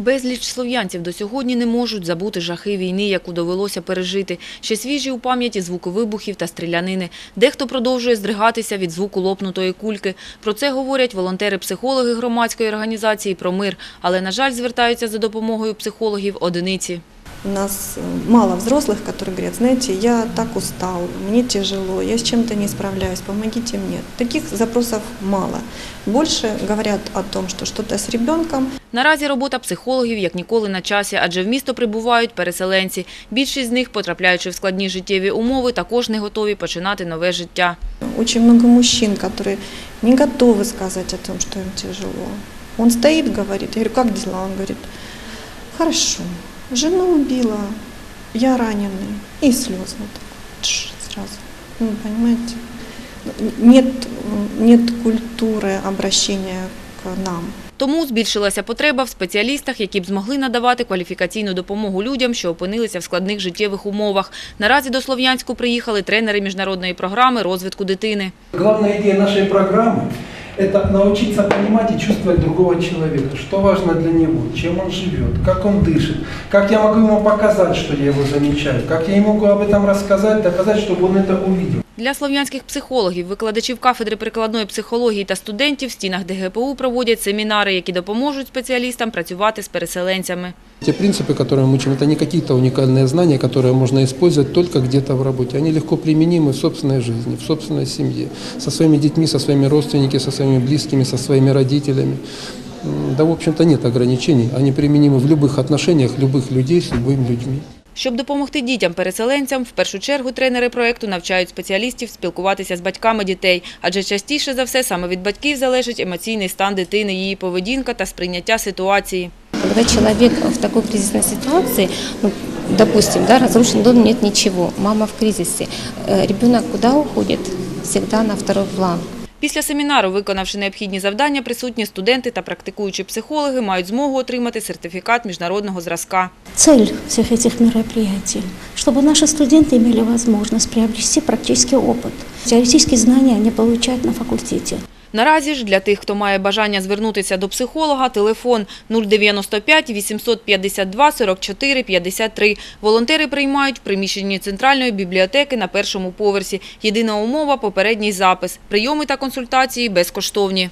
Безліч слов'янців до сьогодні не можуть забути жахи війни, яку довелося пережити. Ще свіжі у пам'яті звуки вибухів та стрілянини. Дехто продовжує здригатися від звуку лопнутої кульки. Про це говорять волонтери-психологи громадської організації Промир. Але, на жаль, звертаються за допомогою психологів одиниці. У нас э, мало взрослых, которые говорят, знаете, я так устал, мне тяжело, я с чем-то не справляюсь, помогите мне. Таких запросов мало. Больше говорят о том, что что-то с ребенком, Наразі робота психологів як ніколи на часі, адже в місто прибувають переселенці. Більшість з них, потрапляючи в складні життєві умови, також не готові починати нове життя. Очень много мужчин, которые не готовы сказать о том, что им тяжело. Он стоит, говорит, я говорю, как дела? Он говорит, хорошо, жену убила, я раненый. И слезы вот так вот, тш, сразу. Ну, понимаете? Нет, нет культуры обращения к нам. Тому збільшилася потреба в спеціалістах, які б змогли надавати кваліфікаційну допомогу людям, що опинилися в складних життєвих умовах. Наразі до Слов'янську приїхали тренери міжнародної програми розвитку дитини. Главная идея нашей программы – это научиться понимать и чувствовать другого человека, что важно для него, чем он живет, как он дышит, как я могу ему показать, что я его замечаю, как я ему могу об этом рассказать, доказать, чтобы он это увидел. Для слов'янських психологів, викладачів кафедри прикладної психології та студентів в стінах ДГПУ проводять семінари, які допоможуть спеціалістам працювати з переселенцями. Те принципы, которые мы учим, это не какие-то уникальные знания, которые можно использовать только где-то в работе. Они легко применимы в собственной жизни, в собственной семье, со своими детьми, со своими родственниками, со своими близкими, со своими родителями. М, Да, в общем-то, нет ограничений. Они применимы в любых отношениях, любых людей с любыми людьми. Щоб допомогти дітям-переселенцям, в першу чергу тренери проєкту навчають спеціалістів спілкуватися з батьками дітей, адже частіше за все саме від батьків залежить емоційний стан дитини, її поведінка та сприйняття ситуації. Когда человек в такой кризисной ситуации, ну, допустим, да, разрушен дом, нет ничего, мама в кризисе, э, ребенок куда уходит? Всегда на второй план. Після семінару, виконавши необхідні завдання, присутні студенти та практикуючі психологи мають змогу отримати сертифікат міжнародного зразка. Цель всех этих мероприятий, чтобы наши студенты имели возможность приобрести практический опыт. Теоретические знания они получают на факультете. Наразі ж для тих, хто має бажання звернутися до психолога, телефон 095 852 44 53. Волонтери приймають в приміщенні центральної бібліотеки на першому поверсі. Єдина умова – попередній запис. Прийоми та консультації безкоштовні.